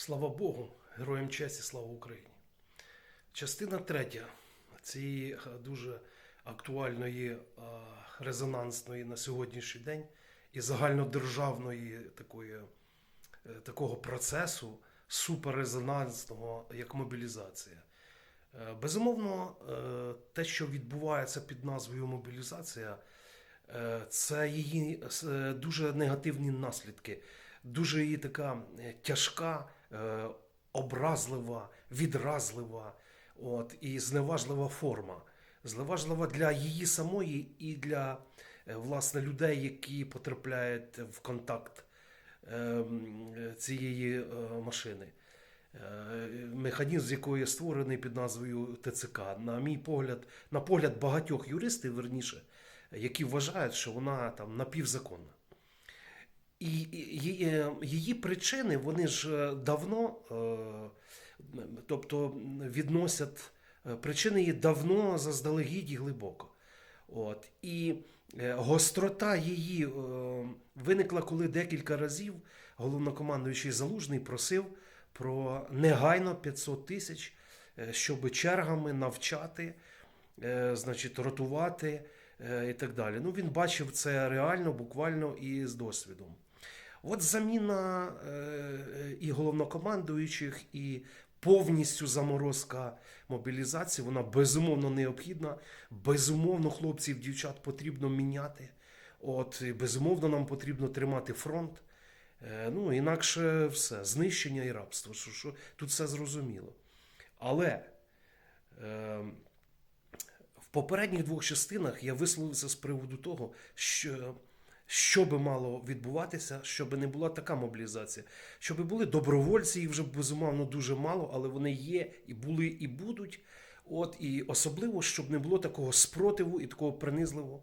Слава Богу, героям честі, слава Україні. Частина третя цієї е, дуже актуальної, е, резонансної на сьогоднішній день і загальнодержавної такої, е, такого процесу суперрезонансного, як мобілізація. Безумовно, те, що відбувається під назвою мобілізація, це її дуже негативні наслідки, дуже її така е, тяжка, е, образлива, відразлива от, і зневажлива форма. Зневажлива для її самої і для е, власне людей, які потрапляють в контакт цієї машини. Механізм, з якої створений під назвою ТЦК, на мій погляд, на погляд багатьох юристів, верніше, які вважають, що вона там напівзаконна. І е, її причини вони ж е, давно, е, тобто відносять причини її давно заздалегідь і глибоко. От. І гострота її виникла, коли декілька разів головнокомандуючий Залужний просив про негайно 500 тисяч, щоб чергами навчати, значить, ротувати і так далі. Ну, він бачив це реально, буквально і з досвідом. От заміна е, і головнокомандуючих, і повністю заморозка мобілізації, вона безумовно необхідна. Безумовно, хлопців, дівчат потрібно міняти. От, безумовно, нам потрібно тримати фронт. Е, Ну, інакше все, знищення і рабство. Що, що, тут все зрозуміло. Але е, в попередніх двох частинах я висловився з приводу того, що, що би мало відбуватися, щоб не була така мобілізація, щоб були добровольці, їх вже безумовно дуже мало, але вони є і були, і будуть. От, і особливо, щоб не було такого спротиву і такого принизливого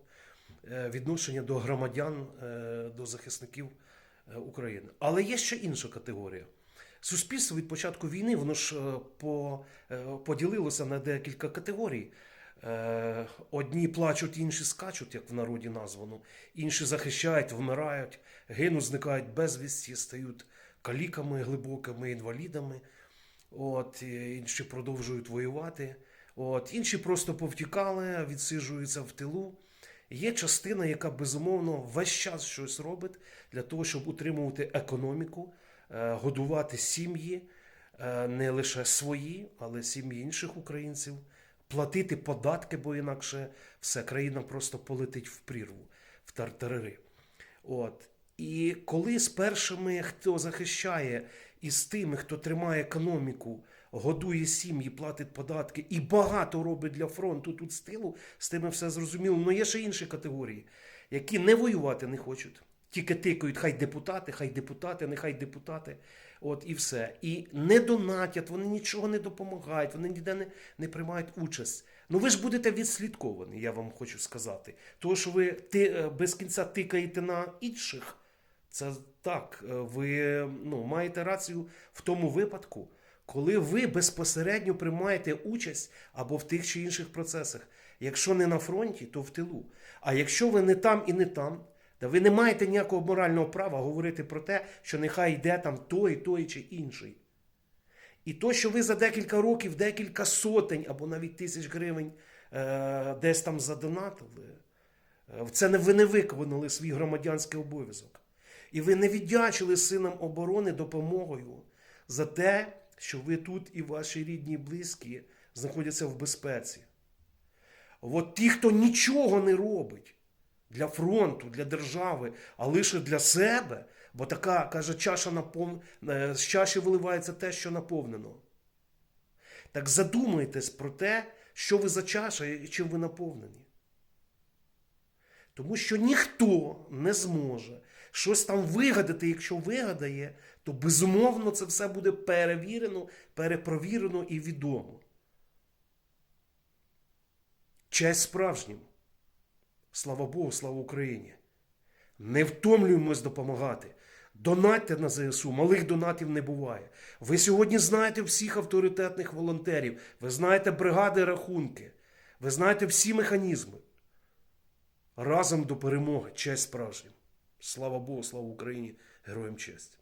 е, відношення до громадян, е, до захисників е, України. Але є ще інша категорія. Суспільство від початку війни воно ж по, поділилося на декілька категорій. Е, Одні плачуть, інші скачуть, як в народі названо, інші захищають, вмирають, гинуть, зникають безвісті, стають каліками глибокими, інвалідами. От, інші продовжують воювати. От, інші просто повтікали, відсиджуються в тилу. Є частина, яка безумовно весь час щось робить для того, щоб утримувати економіку, е, годувати сім'ї, е, не лише свої, але сім'ї інших українців, платити податки, бо інакше все країна просто полетить в прірву, в тартарари. От. І коли з першими, хто захищає, і з тими, хто тримає економіку, годує сім'ї, платить податки і багато робить для фронту тут з тилу, з тими все зрозуміло. Ну є ще інші категорії, які не воювати не хочуть. Тільки тикають, хай депутати, хай депутати, нехай депутати. От і все. І не донатять, вони нічого не допомагають, вони ніде не, не приймають участь. Ну ви ж будете відслідковані, я вам хочу сказати. Тому що ви ти, е, без кінця тикаєте на інших. Це так, е, ви ну, маєте рацію в тому випадку, коли ви безпосередньо приймаєте участь або в тих чи інших процесах. Якщо не на фронті, то в тилу. А якщо ви не там і не там, та ви не маєте ніякого морального права говорити про те, що нехай йде там той, той чи інший. І то, що ви за декілька років, декілька сотень або навіть тисяч гривень е, десь там задонатили, е, це не ви не виконали свій громадянський обов'язок. І ви не віддячили синам оборони допомогою за те, що ви тут і ваші рідні і близькі знаходяться в безпеці. От ті, хто нічого не робить для фронту, для держави, а лише для себе, бо така, каже, чаша напов... е, з чаші виливається те, що наповнено. Так задумайтесь про те, що ви за чаша і чим ви наповнені. Тому що ніхто не зможе щось там вигадати, якщо вигадає, то безумовно це все буде перевірено, перепровірено і відомо. Честь справжнім. Слава Богу, слава Україні. Не втомлюємось допомагати. Донатьте на ЗСУ, малих донатів не буває. Ви сьогодні знаєте всіх авторитетних волонтерів, ви знаєте бригади рахунки, ви знаєте всі механізми. Разом до перемоги, честь справжнім. Слава Богу, слава Україні, героям честь.